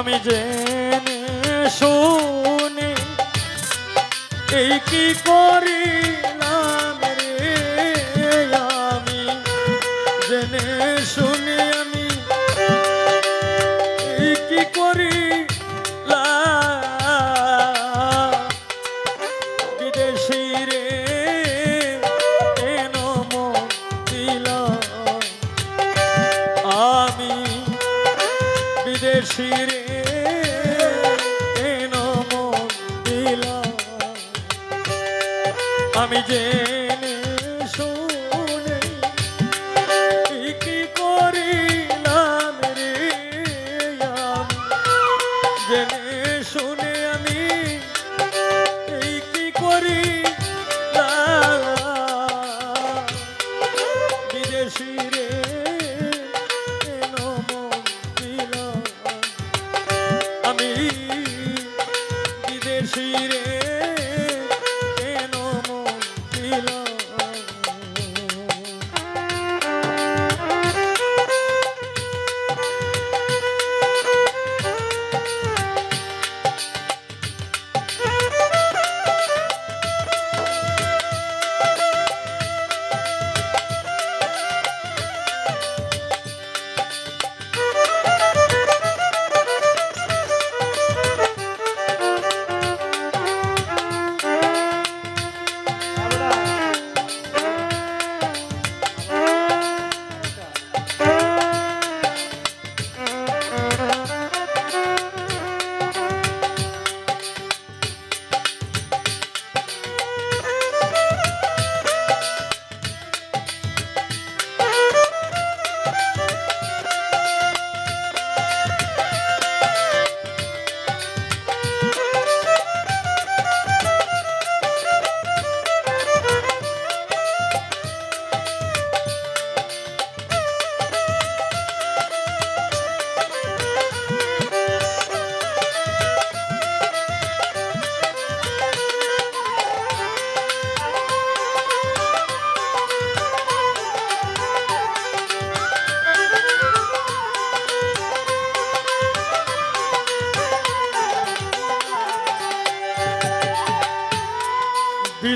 আমি জেনে শুনে এই কি করিলাম রে আমি? জেনে শুনে আমি এই কি করিলাম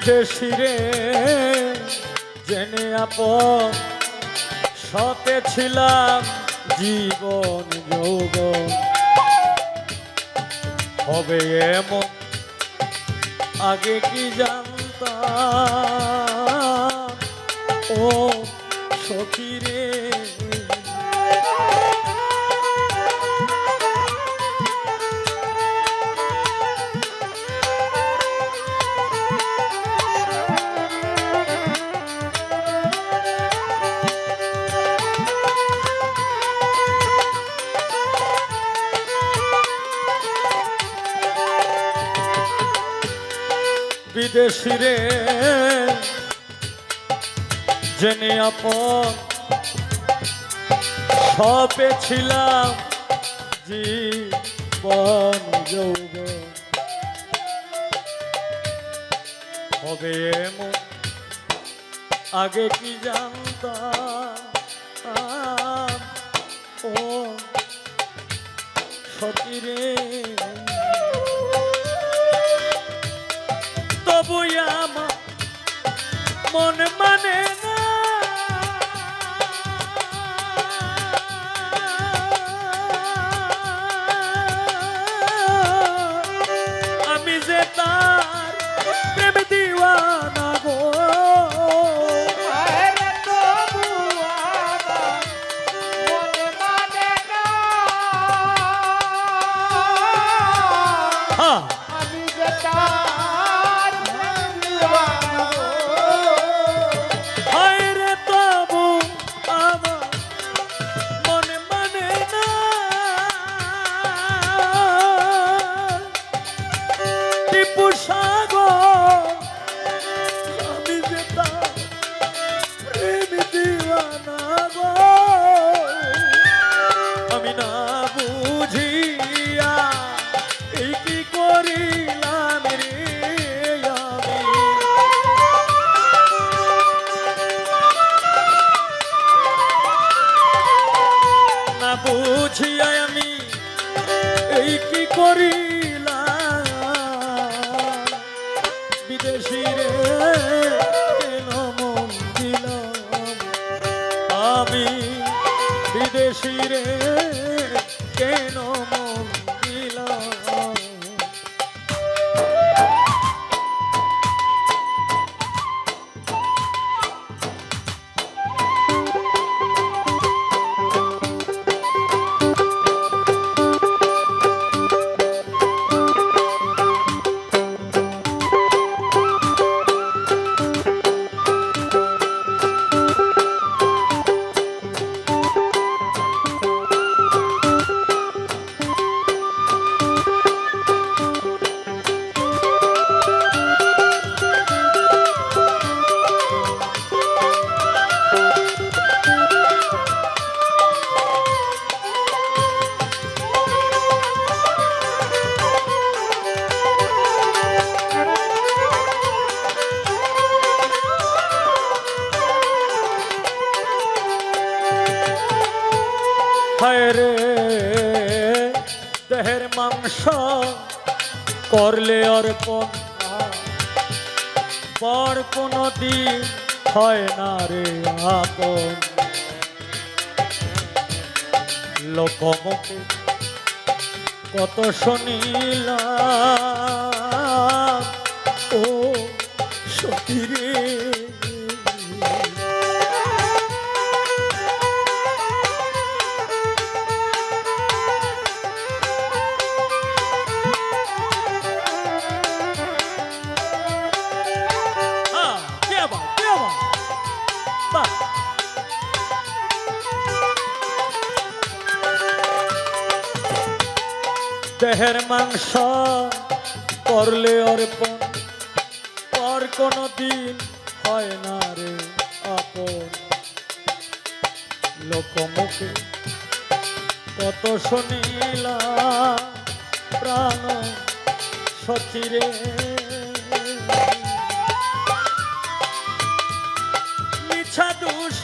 বিদেশি রে জেনে আপন সতে ছিলাম জীবন যোগ হবে এমন, আগে কি জানতাম? ও সখী রে। রে জেনে আপন সপে ছিলাম জীবন যৌব হবে এমন আগে কি জানতাম? ও সতী তবু আমার মন মানে না। আমি যে তার প্রেম দিওয়ানা গো। আরে তবু আমার না। আমি যে তার বুঝিয়া এই কি করিলাম রে আমি? না বুঝিয়া আমি এই কি করিলাম? বিদেশি রে, কেন বিদেশি রে কেন মাংস করলে অর্পণ পর কোনো দিন হয় না রে আপন। লোকমুখে কত শুনিলা দেহের মাংস করলে অর্পণ, পর কোনো দিন হয় না রে আপন লোকমুখে কত শুনিলাম প্রাণ সখিরে মিছা দোষে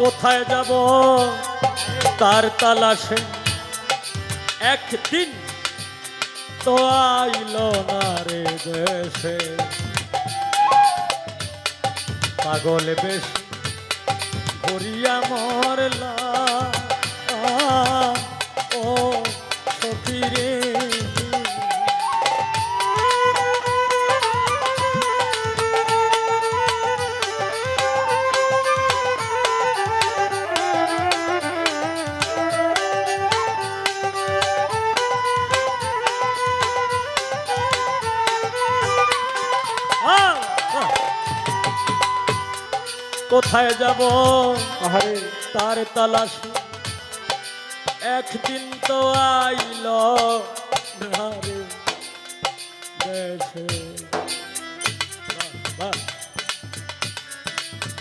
কোথায় যাব? তার তালাশে একদিন তো আইল না রে দেশে। পাগল বেশ ঘুরিয়া কোথায় যাব? তার তালাশ। একদিন তো আইল দেশে।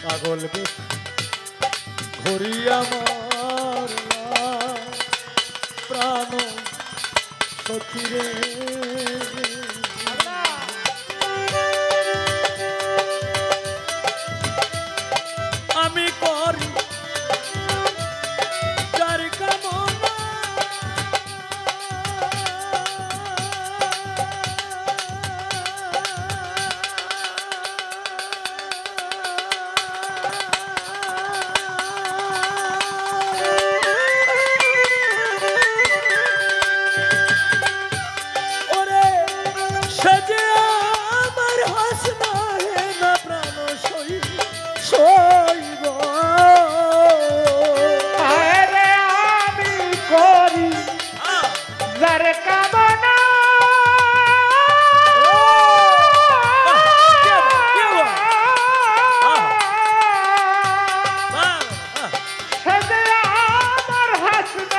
পাগল ঘুরি আমার প্রাণ সখী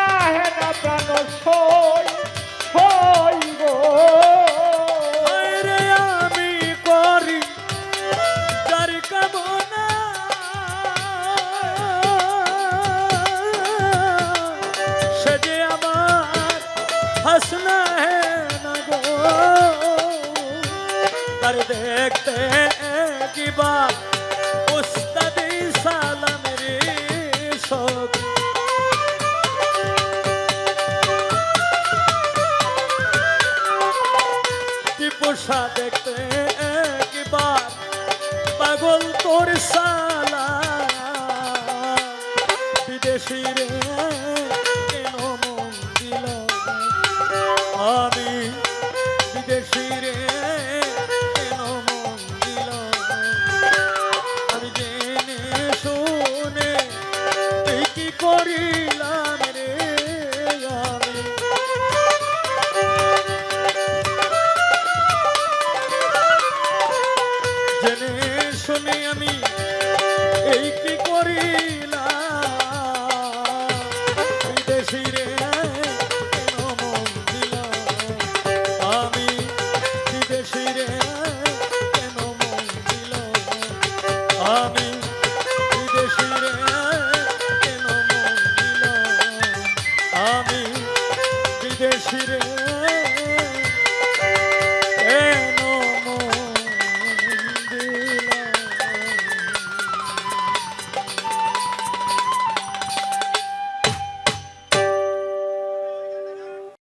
না প্রাণ